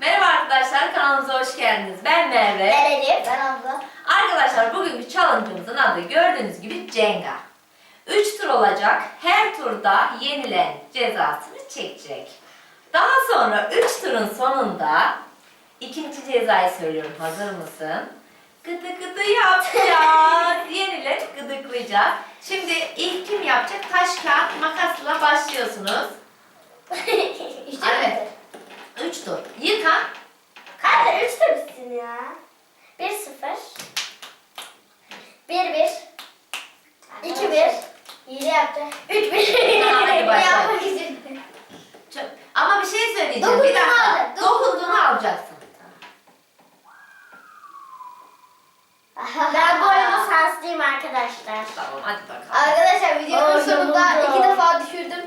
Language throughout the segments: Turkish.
Merhaba arkadaşlar kanalımıza hoş geldiniz. Ben Merve. Ben Elif. Ben Hamza. Arkadaşlar bugünkü challenge'ımızın adı gördüğünüz gibi Jenga. 3 tur olacak. Her turda yenilen cezasını çekecek. Daha sonra 3 turun sonunda ikinci cezayı söylüyorum. Hazır mısın? Gıdı gıdı yapacağız. Yenilen gıdıklayacağız. Şimdi ilk kim yapacak? Taş, kağıt, makasla başlıyorsunuz. işte Evet. 3 tur. Yıka. Hadi 3 de bitsin ya. 1 0 1 1 2 1 İyi yaptı. 3 1 Tamam, hadi başla. Yapmak için. Çok- Ama bir şey söyleyeceğim. Dokunduğunu bir dakika. al. Dokunduğunu alacaksın. Ben bu oyunda şanslıyım arkadaşlar. Tamam hadi bakalım. Arkadaşlar videonun Ay, sonunda yanıldı. iki defa düşürdüm.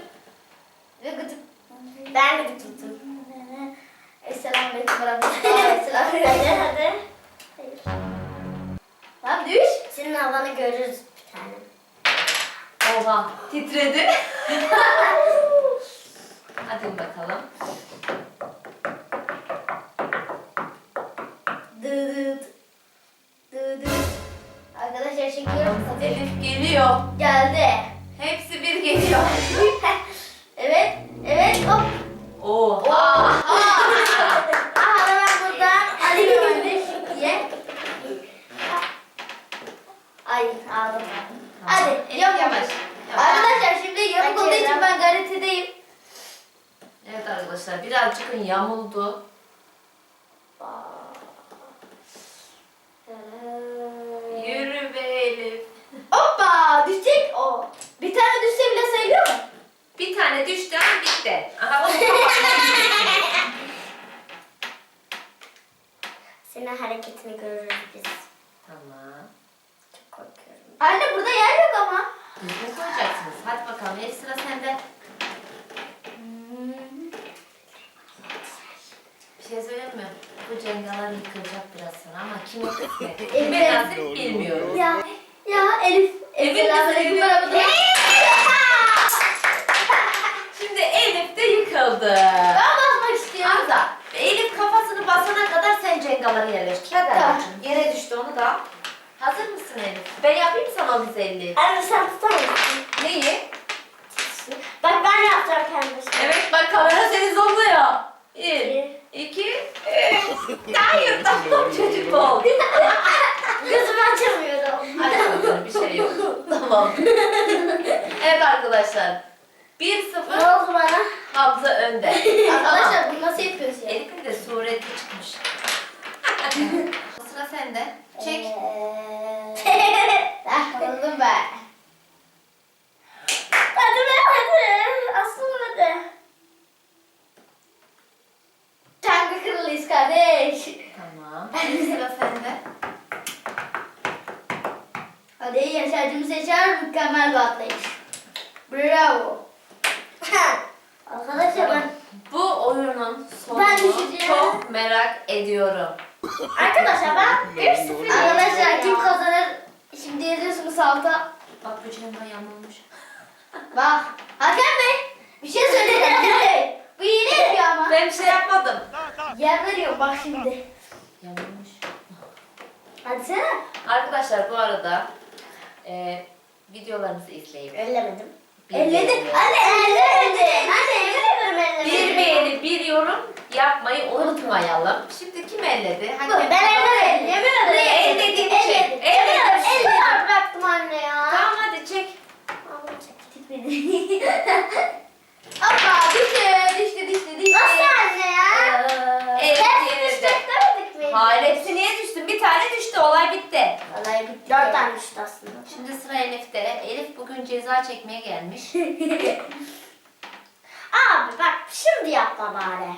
Ve gıdık. Ben gıdık tuttum. Esselamu aleyküm ve rahmetullahi. Esselamu Hadi. Hayır. Tamam düş. Senin havanı görürüz bir tane. Oha titredi. hadi bakalım. Elif geliyor. Geldi. Hepsi bir geliyor. Evet. Evet. Hop. Oha. Aha ben buradan alıyorum diye. Ay aldım. Hadi, Elif yavaş. yavaş. Arkadaşlar şimdi yamuk olduğu için ben gazetedeyim. Evet arkadaşlar birazcık yamuldu. Yürü be Elif. Hoppa düşecek o. Bir tane düşse bile sayılıyor mu? Bir tane düştü ama bitti. Aha. Senin hareketini görürüz biz. tamam. Çok korkuyorum. Anne burada yer yok ama. Düzgün koyacaksınız. Hadi bakalım Elif sıra sende. Bir şey söyleyeyim mi? Bu cengalar yıkılacak biraz sonra ama kim o kısmet? Kime Evet. nasip bilmiyoruz. Ya ya Elif. Emin misin Selamünaleyküm Elif? rahmetullahi. Şimdi Elif de yıkıldı. Ben basmak istiyorum. Hamza, Elif kafasını basana kadar sen cengaları yerleştir. Hadi Tamam. anneciğim. Yere düştü onu da. Hazır mısın Elif? Ben yapayım mı sana o güzelliği? Anne sen tutar mısın? Neyi? Bak ben yapacağım kendisi. Evet bak kamera seni zonluyor. Bir, Bir. iki, üç. Hayır tamam çocuk ol. Gözümü açamıyorum. Bakalım bir şey yok. Tamam. evet arkadaşlar. 1-0 Ne oldu bana? Hamza önde. Arkadaşlar bunu nasıl yapıyoruz ya? Elif'in de sureti çıkmış. Sıra sende. Çek. Ah kırıldım ben. hadi be hadi. Asılmadı. Çangı kırılıyız kardeş. Tamam. Sıra sende. Hadi Yaşar'cığım seçer mükemmel bir atlayış. Bravo. Arkadaşlar ben Bu oyunun Ben sonunu düşeceğim. çok merak ediyorum. Arkadaşlar ben 1-0 Arkadaşlar kim kazanır? Şimdi yazıyorsunuz alta. Bak cenga yamulmuş. Bak. Hakan Bey. Bir şey söyleyeceğim. Bu hile yapıyor ama. Ben bir şey yapmadım. Yer veriyor bak şimdi. Yamulmuş. Hadi sen. Arkadaşlar bu arada e, videolarımızı izleyin. Ellemedim. Bir Elledi. beğeni- Anne elledi. Anne ederim ellemedim. Bir beğeni, bir yorum yapmayı unutmayalım. Şimdi kim elledi? Hadi Ben ellemedim. Yemin ederim. Ellediğini çek. Elledim. Ellediğini çek. Elledim bıraktım anne ya. Tamam hadi çek. Allah'ım çek. Hoppa düştü düştü düştü düştü. Nasıl anne ya? Evet, düşecek demedik mi? Hayır hepsi niye düştün? Bir tane düştü. Olay bitti. Olay bitti. Dört tane düştü aslında. Şimdi sıra Elif'te. Elif bugün ceza çekmeye gelmiş. Abi bak şimdi yapma bari.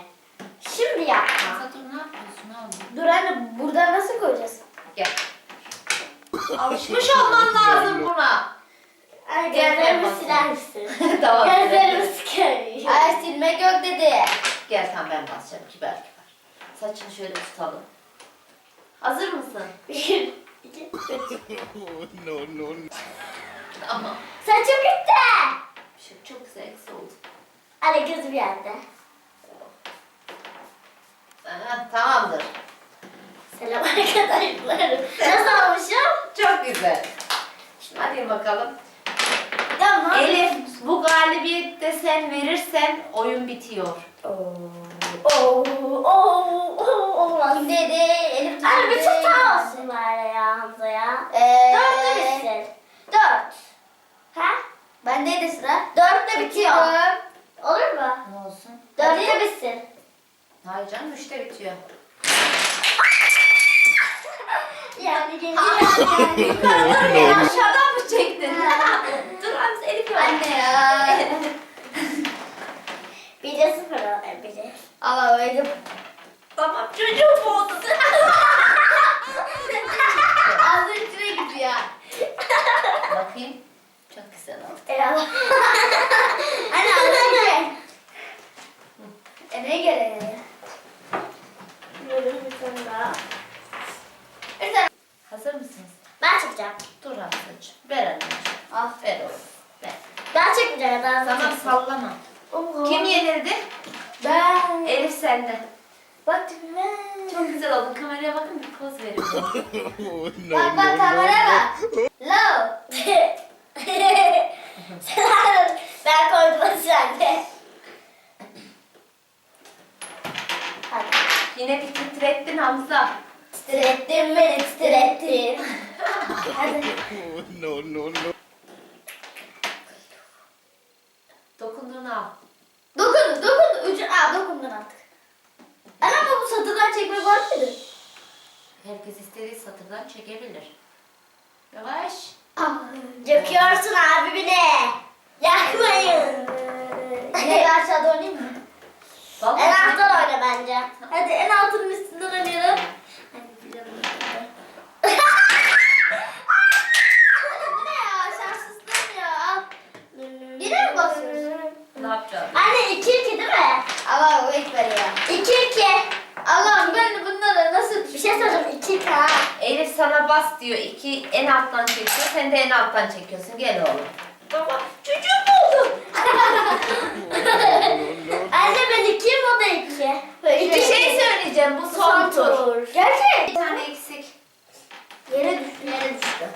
Şimdi yapma. Dur ne yapıyorsun oğlum? Dur anne buradan nasıl koyacağız? Gel. Alışmış olman lazım buna. Ay gözlerimi gel, siler misin? tamam. Gözlerimi sıkarım. Ay silmek yok dedi. Gel tamam ben basacağım kibar kibar. Saçını şöyle tutalım. Hazır mısın? Bir, iki, üç. no, no, no. Tamam. Sen çok güzel. Çok, çok güzel oldu. Hadi gözüm yerde. Aha, tamamdır. Selam arkadaşlar. Nasıl olmuşum? Çok güzel. Şimdi hadi bakalım. Tamam. Elif bu galibiyette sen verirsen oyun bitiyor. Oo, oo, oo, oo, olmaz. Dedi Elif Anne bir tutar olsun bari ya Hamza'ya. Ee, Dörtte bitsin. Dört. Ha? Bendeydi sıra. Dörtte bitiyor. Olur mu? Ne olsun? Dörtte bitsin. Hayır canım üçte bitiyor. Yani. Yukarıdan ya aşağıdan mı çektin? Dur Hamza Elif. Anne ya. Bir de sıfır ol. Bir de. Allah öyle. Tamam çocuğum oldu. Ağzı içine gidiyor. Bakayım. Çok güzel oldu. Eyvallah. Anne ağzı içine. E neye göre yani? Böyle bir tane daha. Bir tane. Hazır mısınız? Ben çekeceğim. Dur Hamzacığım. Ver anneciğim. Al. Ver oğlum. Ver. Ben çekmeyeceğim. Daha Tamam sallama. Oho. Kim yenildi? Ben. Elif sende. Bak ben. Çok güzel oldun. Kameraya bakın bir poz verin. Bak bak kameraya bak. Low. Sen- ben koydum sen de. Hadi. Yine bir titrettin Hamza. Titrettin beni titrettin. Hadi. no, no, no. Dokunduğunu al. Dokundu dokundu. Ucu, aa dokundun artık. Ama bu satırdan çekme var mıydı? Herkes istediği satırdan çekebilir. Yavaş. Yakıyorsun abi bir de. Yakmayın. Yine aşağıda oynayayım mı? Vallahi en alttan oyna bence. Hadi en altının üstünden oynayalım. Hadi planım üstünde. Bu ne ya? Şanssızlığım ya. Al. Yine mi basıyorsun? ne yapacağız? Anne iki iki değil mi? Allah o ekber ya. İki iki. Allah'ım ben de nasıl Bir şey soracağım iki iki ha. Elif sana bas diyor. İki en alttan çekiyor. Sen de en alttan çekiyorsun. Gel oğlum. Baba çocuğum oldu. Anne ben ikiyim o da iki. Şey söyleyeceğim. Bu son tur. Gerçek. Bir tane eksik. Yere düştü. Yere düştü.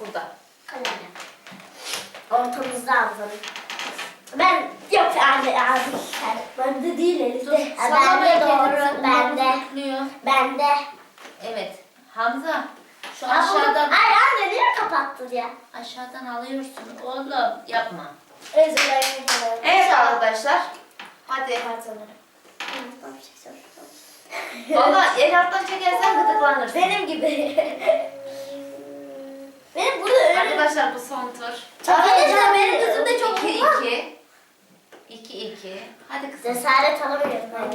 Burada. Kalemle. Ortamızda Hamza'nın. Ben yok anne abi. Ben, bende değil Elif'te. Ha, Bende doğru. Bende. Tutuyor. Bende. Evet. Hamza. Şu Ha, bunu- aşağıdan Ay anne niye kapattın ya? aşağıdan alıyorsun. Oğlum yapma. Özür dilerim. Evet arkadaşlar. Hadi. Şey soracağım. Valla en alttan çekersen gıdıklanırsın. Benim gibi. Benim burada öyle. Arkadaşlar bu son tur. Arkadaşlar benim kızımda çok 2 var. 2 2 2 Hadi kızım. Cesaret alamıyorum ben.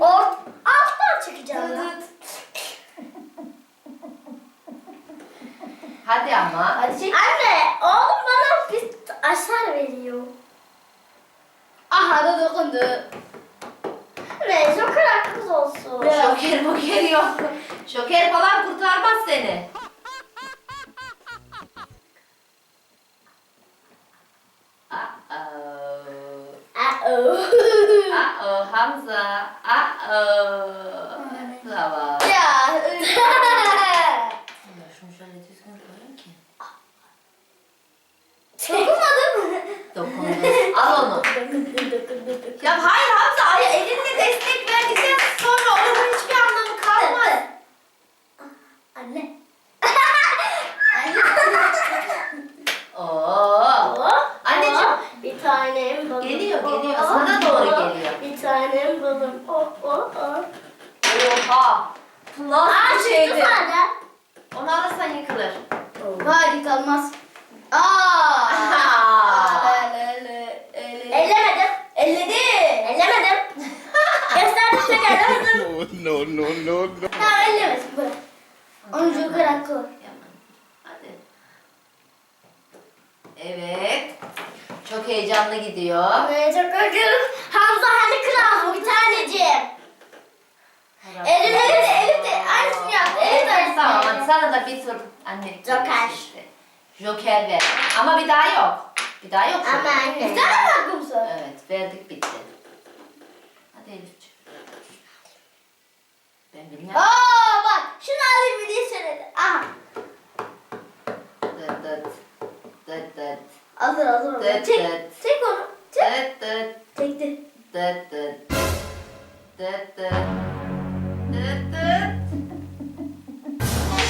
Ort, alttan çıkacağım ya. Hadi ama. Hadi çek. Anne, oğlum bana bir aşar veriyor. Aha da dokundu. Ne, joker hakkımız olsun. Şoker moker yok. Şoker falan kurtarmaz seni. Uh-oh. Uh-oh. Uh-oh Hamza. Uh-oh. Tamam. Ya. Şunu şöyle düzgün koyayım ki. Dokunmadın mı? Dokundu. Al onu. Ya hayır Hamza ay elinle destek verdikten sonra onun hiçbir anlamı kalmaz. Anne. Oo. Anneciğim. Bir tanem balım. Geliyor, geliyor. Sana doğru geliyor. Bir tanem balım. Oh, oh, oh. Oha. Bu nasıl Aa, bir çıktı şeydi? zaten. Onu alırsan yıkılır. Hayır kalmaz. Aa. Öyle öyle öyle. Ellemedim. Elledi. Ellemedim. Gösterdim tek ellemedim. No, no, no, no, no. Ha ellemedim. Bırak. Onu joker hakkı var. Yaman. Hadi. Evet. Çok heyecanlı gidiyor. Ee, çok korkuyorum. Hamza hani kral bir taneciğim. Elif, Elif de, Elif de aynısını yaptı. Elif de aynısını Tamam yaptı. hadi sana da bir tur annelik Joker. Joker ver. Ama bir daha yok. Bir daha yok. Ama anne. Bir tane mi hakkımız var? Evet verdik bitti. Hadi Elifciğim. Ben bilmem. Aa bak şunu alayım diye söyledi. Aha. Dıt dıt. Dıt dıt. Alır alır alır. Dıt Çek. dıt. Çek onu. Çek. Dıt dıt. Çekti. Dıt dıt. Dıt dıt. Dıt dıt.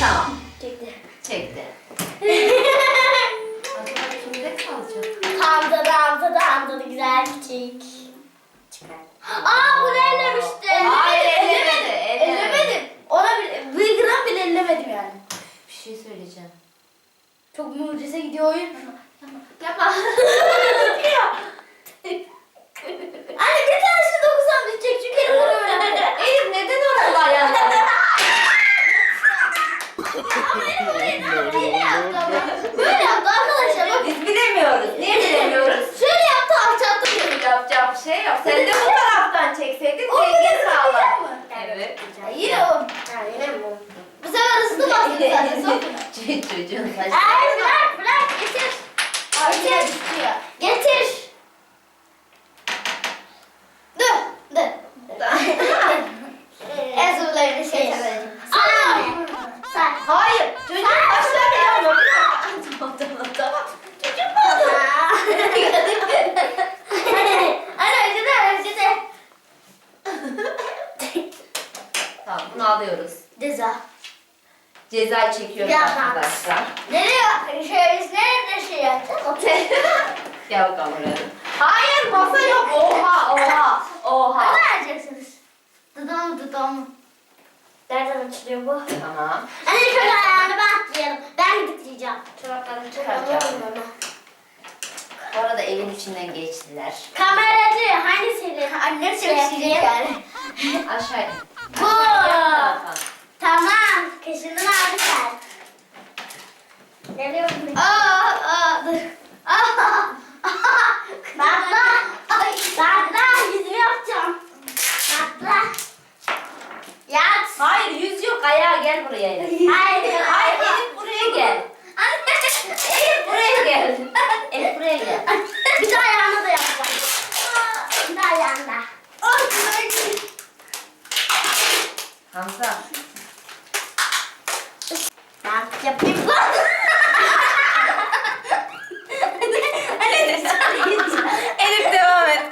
Tamam. Çekti. Çekti. Acaba kimde kalacak? Tamdı damdı damdı güzel küçük. Çıkar. Aa bunu ellemişti. Hayır, Ellemedim. ellemedi, ellemedi. Ellemedim. Ona bile, bir gram bile ellemedim yani. Bir şey söyleyeceğim. Çok mucize gidiyor oyun. Yapma. Anne bir tanesini dokunsam düşecek çünkü elim onu öğrendi. Elif neden orada ayağını? Ama elim orayı böyle yaptı ama. Böyle yaptı arkadaşlar bak. Biz bilemiyoruz. Niye bilemiyoruz? Şöyle yaptı alçalttı beni. Yapacak bir şey yok. Sen de bu taraftan çekseydin denge sağlar. Evet. Ya yine o. Ha yine mi? Bu sefer hızlı bastı zaten. Çocuğun Ay saçları. bırak bırak getir. Getir. Getir. Dur. Dur. Ezberlerini şey yapacağım. Sen Sen. Hayır. Çocuğun saçları yapma. Tamam tamam tamam. Çocuk mu oldu? Anne önce de önce de. Tamam bunu alıyoruz. Ceza. Cezayı çekiyoruz Ya. arkadaşlar. Nereye? Şey, biz nerede şey yapacağız? Otel. Gel bakalım buraya. Hayır masa yok. Oha oha oha. Ne vereceksiniz? Dudağım dudağım. Nereden açılıyor bu? Tamam. Anne şöyle ayağını ben atlayalım. Ben gideceğim. Çoraplarını çıkaracağım. Bu arada evin içinden geçtiler. Kameracı hangisini? Annem Şey yani. Aşağı. Bu. Tamam. Kaşından aldı sen. Nereye bakayım? Aa, aa, dur. Aa, Batla. Ay. Batla. Yüzümü yapacağım. Batla. Yat. Hayır yüz yok ayağa gel buraya. Hayır. Hayır Elif buraya gel. Elif buraya gel. Elif buraya gel. Bir de ayağını da yapacağım. Bir de ayağını da. Hamza. Ben yapayım. Elif devam et.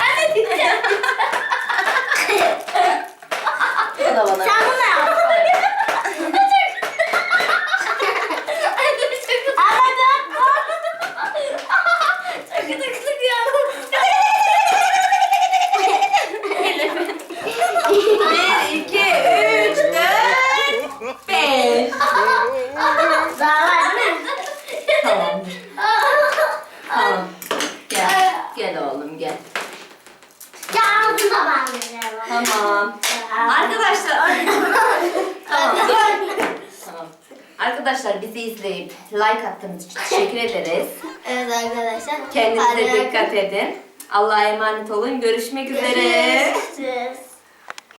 Anne dinle. Bu da bana. Sen bunu yap. Anne çok Ama Çok tıklık ya. Bir, iki, üç, dört, beş. Daha var mı? Tamam. Tamam. Gel. Gel oğlum gel. Ya ağzına ben vereceğim. Tamam. Arkadaşlar. tamam. Arkadaşlar bizi izleyip like attığınız için teşekkür ederiz. Evet arkadaşlar. Kendinize dikkat edin. Allah'a emanet olun. Görüşmek üzere. Görüşürüz.